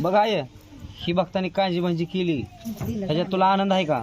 बघ आय ही भक्तांनी काळजी भांजी केली ह्याच्यात तुला आनंद आहे का?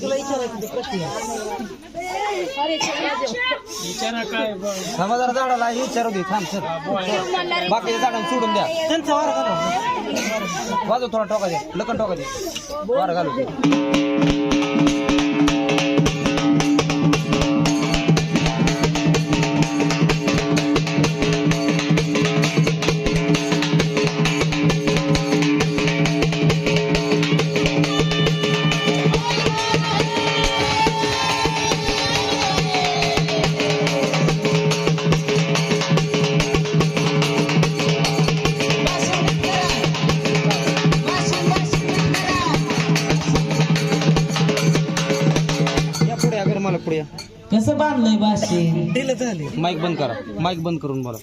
तुला विचारायचं ते प्रश्न थांबा जरा झाडाला विचारू दे थांब सर बाकीच्या झाडांना सोडून द्या. त्यांचा वारा घालू वाजव थोडा टोका दे लकन टोका दे. वारा घालू दे. माईक बंद करा. माईक बंद करून बोला.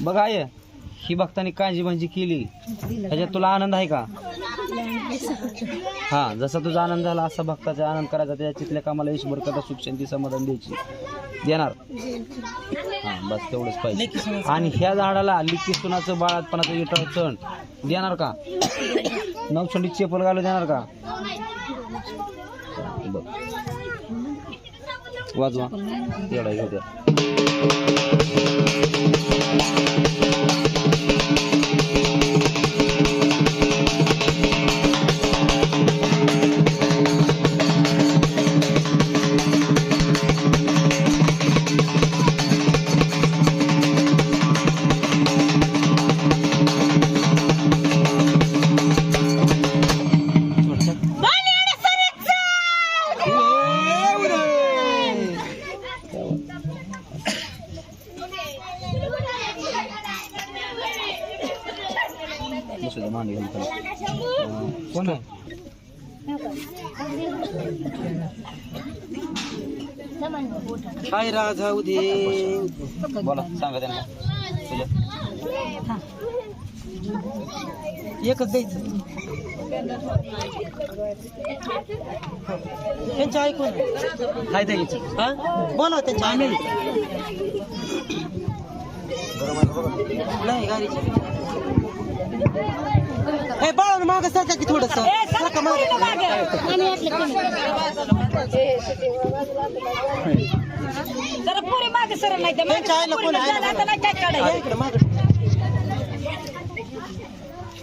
बघा आय ही भक्तांनी काळजी भांजी केली. ह्याच्यात तुला आनंद आहे का? हा जसा तुझा आनंद झाला असा भक्ताचा आनंद करायचा. त्याच्या चितल्या कामाला ईश्वर कथा सुख शांती समाधान द्यायची. देणार? हा बस तेवढंच पाहिजे. आणि ह्या झाडाला लिखी सुनाचं बाळातपणाचं विटाळ चण देणार का? नवसंडी चेपल घालू देणार का? बघ. वाजवा एवढा घेऊ द्या बसू द्या मांडी घालून खाली. अं, कोण आहे? काय राजा उदे बोला सांगा त्यांना. तुझ्या एकच द्यायचं. त्यांच्या ऐकून. काय द्यायचं. हा? बोला त्यांच्या ऐकून. नाही गाडीची. हे बाळा माग सरका की थोडस. सरका जरा पुरी मागे सर नाही त्यांच्या आईला कोण आहे ना आता नाही काय काढायचं इकडे माग.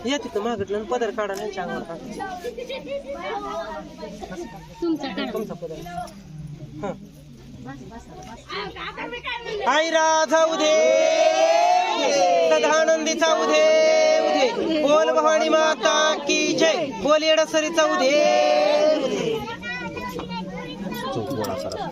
या तिथं मागटलं आणि पदर काढा त्यांच्या अंगावर टाका. तुमचा पदर. हा. आई राधा उदे सदानंदीचा उदे. बोल भवानी माता की जय. बोल येडसरीचा उदे चौक गोळा करा